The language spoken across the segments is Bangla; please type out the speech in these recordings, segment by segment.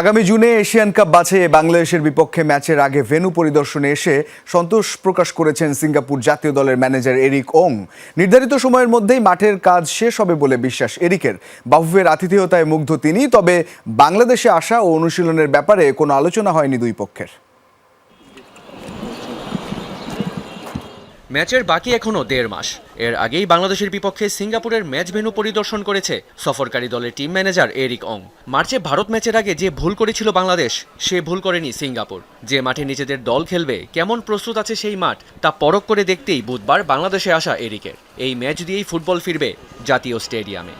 আগামী জুনে এশিয়ান কাপ বাছে বাংলাদেশের বিপক্ষে ম্যাচের আগে ভেনু পরিদর্শনে এসে সন্তোষ প্রকাশ করেছেন সিঙ্গাপুর জাতীয় দলের ম্যানেজার এরিক ওং। নির্ধারিত সময়ের মধ্যেই মাঠের কাজ শেষ হবে বলে বিশ্বাস এরিকের। বাফুফের আতিথেয়তায় মুগ্ধ তিনি, তবে বাংলাদেশে আসা ও অনুশীলনের ব্যাপারে কোনো আলোচনা হয়নি দুই পক্ষের। ম্যাচের বাকি এখনও দেড় মাস। এর আগেই বাংলাদেশের বিপক্ষে সিঙ্গাপুরের ম্যাচ ভেন্যু পরিদর্শন করেছে সফরকারী দলের টিম ম্যানেজার এরিক অং। মার্চে ভারত ম্যাচের আগে যে ভুল করেছিল বাংলাদেশ, সে ভুল করেনি সিঙ্গাপুর। যে মাঠে নিজেদের দল খেলবে, কেমন প্রস্তুত আছে সেই মাঠ, তা পরখ করে দেখতেই বুধবার বাংলাদেশে আসা এরিকের। এই ম্যাচ দিয়েই ফুটবল ফিরবে জাতীয় স্টেডিয়ামে।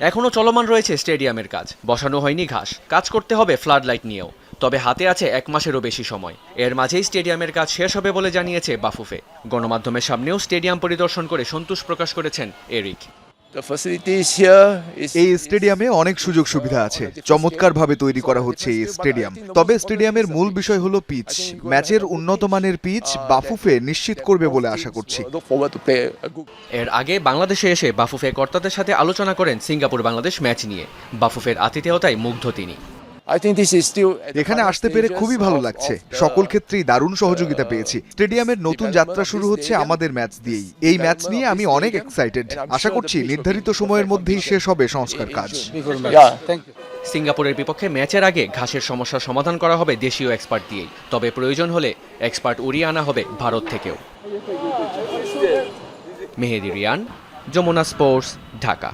এখনও চলমান রয়েছে স্টেডিয়ামের কাজ। বসানো হয়নি ঘাস। কাজ করতে হবে ফ্লাড লাইট নিয়েও। তবে হাতে আছে এক মাসেরও বেশি সময়। এর মাঝেই স্টেডিয়ামের কাজ শেষ হবে বলে জানিয়েছে বাফুফে। গণমাধ্যমের সামনেও স্টেডিয়াম পরিদর্শন করে সন্তোষ প্রকাশ করেছেন এরিক। এই স্টেডিয়ামে অনেক সুযোগ সুবিধা আছে। চমৎকারভাবে তৈরি করা হচ্ছে এই স্টেডিয়াম। তবে স্টেডিয়ামের মূল বিষয় হলো পিচ ম্যাচের উন্নত মানের পিচ বাফুফে নিশ্চিত করবে বলে আশা করছি। এর আগে বাংলাদেশে এসে বাফুফে কর্তাদের সাথে আলোচনা করেন সিঙ্গাপুর বাংলাদেশ ম্যাচ নিয়ে। বাফুফের আতিথেয়তায় মুগ্ধ তিনি। এখানে আসতে পেরে খুবই ভালো লাগছে। সকল ক্ষেত্রেই দারুণ সহযোগিতা পেয়েছি। স্টেডিয়ামের নতুন যাত্রা শুরু হচ্ছে আমাদের ম্যাচ দিয়েই। এই ম্যাচ নিয়ে আমি অনেক এক্সাইটেড আশা করছি নির্ধারিত সময়ের মধ্যেই শেষ হবে সংস্কার কাজ. সিঙ্গাপুরের বিপক্ষে ম্যাচের আগে ঘাসের সমস্যার সমাধান করা হবে দেশীয় এক্সপার্ট দিয়েই। তবে প্রয়োজন হলে এক্সপার্ট উড়িয়ে আনা হবে ভারত থেকেও। মেহেদি রিয়ান যমুনা স্পোর্টস ঢাকা।